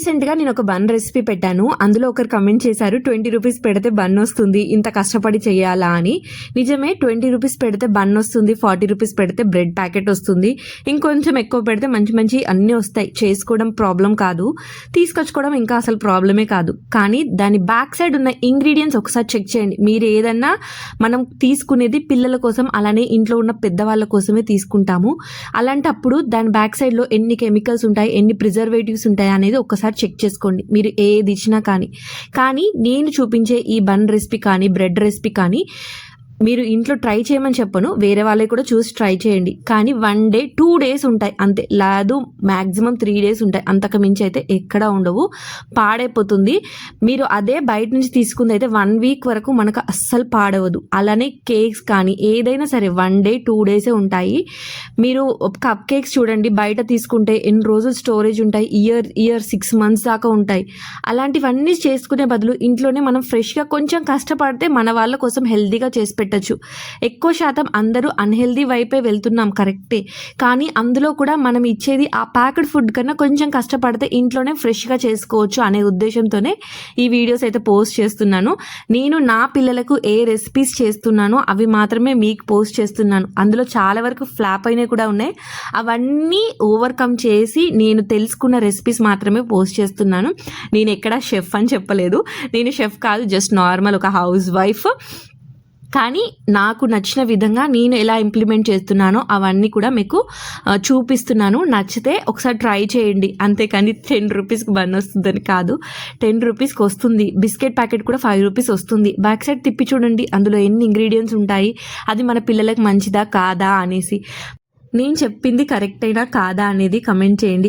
రీసెంట్గా నేను ఒక బన్ రెసిపీ పెట్టాను. అందులో ఒకరు కమెంట్ చేశారు ట్వంటీ రూపీస్ పెడితే బన్ వస్తుంది ఇంత కష్టపడి చేయాలా? అని. నిజమే ట్వంటీ రూపీస్ పెడితే బన్ వస్తుంది ఫార్టీ రూపీస్ పెడితే బ్రెడ్ ప్యాకెట్ వస్తుంది. ఇంకొంచెం ఎక్కువ పెడితే మంచి మంచి అన్నీ వస్తాయి. చేసుకోవడం ప్రాబ్లం కాదు. తీసుకొచ్చుకోవడం ఇంకా అసలు ప్రాబ్లమే కాదు. కానీ దాని బ్యాక్ సైడ్ ఉన్న ఇంగ్రీడియంట్స్ ఒకసారి చెక్ చేయండి. మీరు ఏదన్నా మనం తీసుకునేది పిల్లల కోసం అలానే ఇంట్లో ఉన్న పెద్దవాళ్ళ కోసమే తీసుకుంటాము. అలాంటప్పుడు దాని బ్యాక్ సైడ్లో ఎన్ని కెమికల్స్ ఉంటాయి ఎన్ని ప్రిజర్వేటివ్స్ ఉంటాయి అనేది ఒకసారి ఒకసారి చెక్ చేసుకోండి. మీరు ఏది ఇచ్చినా కానీ. కానీ నేను చూపించే ఈ బన్ రెసిపీ కానీ బ్రెడ్ రెసిపీ కానీ మీరు ఇంట్లో ట్రై చేయమని చెప్పను వేరే వాళ్ళకి కూడా చూసి ట్రై చేయండి. కానీ వన్ డే టూ డేస్ ఉంటాయి అంతే. లేదు మ్యాక్సిమం త్రీ డేస్ ఉంటాయి. అంతకు మించి అయితే ఎక్కడా ఉండవు. పాడైపోతుంది. మీరు అదే బయట నుంచి తీసుకుంది అయితే వన్ వీక్ వరకు మనకు అస్సలు పాడవదు. అలానే కేక్స్ కానీ ఏదైనా సరే వన్ డే టూ డేసే ఉంటాయి. మీరు కప్ కేక్స్ చూడండి బయట తీసుకుంటే ఎన్ని రోజులు స్టోరేజ్ ఉంటాయి? ఇయర్ ఇయర్ సిక్స్ మంత్స్ దాకా ఉంటాయి. అలాంటివన్నీ చేసుకునే బదులు ఇంట్లోనే మనం ఫ్రెష్గా కొంచెం కష్టపడితే మన వాళ్ళ కోసం హెల్దీగా చేసి పెట్టచ్చు. ఎక్కువ శాతం అందరూ అన్హెల్దీ వైపే వెళ్తున్నాం కరెక్టే కానీ అందులో కూడా మనం ఇచ్చేది ఆ ప్యాకెడ్ ఫుడ్ కన్నా కొంచెం కష్టపడితే ఇంట్లోనే ఫ్రెష్గా చేసుకోవచ్చు అనే ఉద్దేశంతోనే ఈ వీడియోస్ అయితే పోస్ట్ చేస్తున్నాను. నేను నా పిల్లలకు ఏ రెసిపీస్ చేస్తున్నానో అవి మాత్రమే మీకు పోస్ట్ చేస్తున్నాను. అందులో చాలా వరకు ఫ్లాప్ అయినవి కూడా ఉన్నాయి. అవన్నీ ఓవర్కమ్ చేసి నేను తెలుసుకున్న రెసిపీస్ మాత్రమే పోస్ట్ చేస్తున్నాను. నేను ఎక్కడ షెఫ్ అని చెప్పలేదు. నేను షెఫ్ కాదు జస్ట్ నార్మల్ ఒక హౌస్ వైఫ్ కానీ నాకు నచ్చిన విధంగా నేను ఎలా ఇంప్లిమెంట్ చేస్తున్నానో అవన్నీ కూడా మీకు చూపిస్తున్నాను. నచ్చితే ఒకసారి ట్రై చేయండి. అంతేకాని టెన్ రూపీస్కి బన్ వస్తుందని కాదు. టెన్ రూపీస్కి వస్తుంది. బిస్కెట్ ప్యాకెట్ కూడా ఫైవ్ రూపీస్ వస్తుంది. బ్యాక్ సైడ్ తిప్పి చూడండి. అందులో ఎన్ని ఇంగ్రీడియంట్స్ ఉంటాయి? అది మన పిల్లలకు మంచిదా కాదా అనేసి. నేను చెప్పింది కరెక్ట్ అయినా కాదా అనేది కమెంట్ చేయండి.